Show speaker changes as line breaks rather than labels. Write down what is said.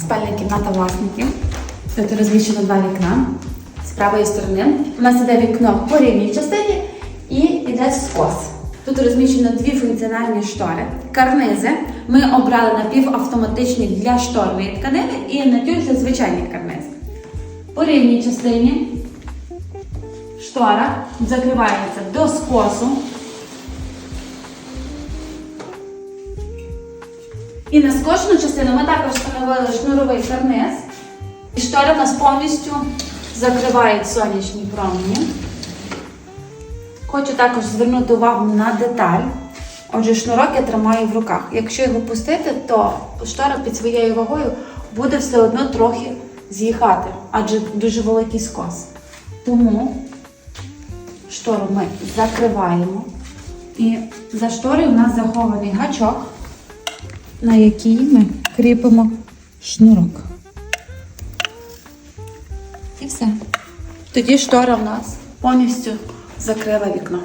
спальня кімната власників. Тут розміщено два вікна. З правої сторони у нас іде вікно по рівній частині і йде скос. Тут розміщено дві функціональні штори. Карнизи ми обрали напівавтоматичні для шторної тканини і на тюль для звичайних карниз. По рівній частині штора закривається до скосу. І на скошену частину ми також встановили шнуровий карниз. І штори в нас повністю закривають сонячні промені. Хочу також звернути увагу на деталь. Отже, шнурок я тримаю в руках. Якщо його пустити, то штора під своєю вагою буде все одно трохи з'їхати, адже дуже великий скос. Тому штору ми закриваємо. І за шторою у нас захований гачок, на який ми кріпимо шнурок. І все. Тоді штора в нас повністю закрила вікно.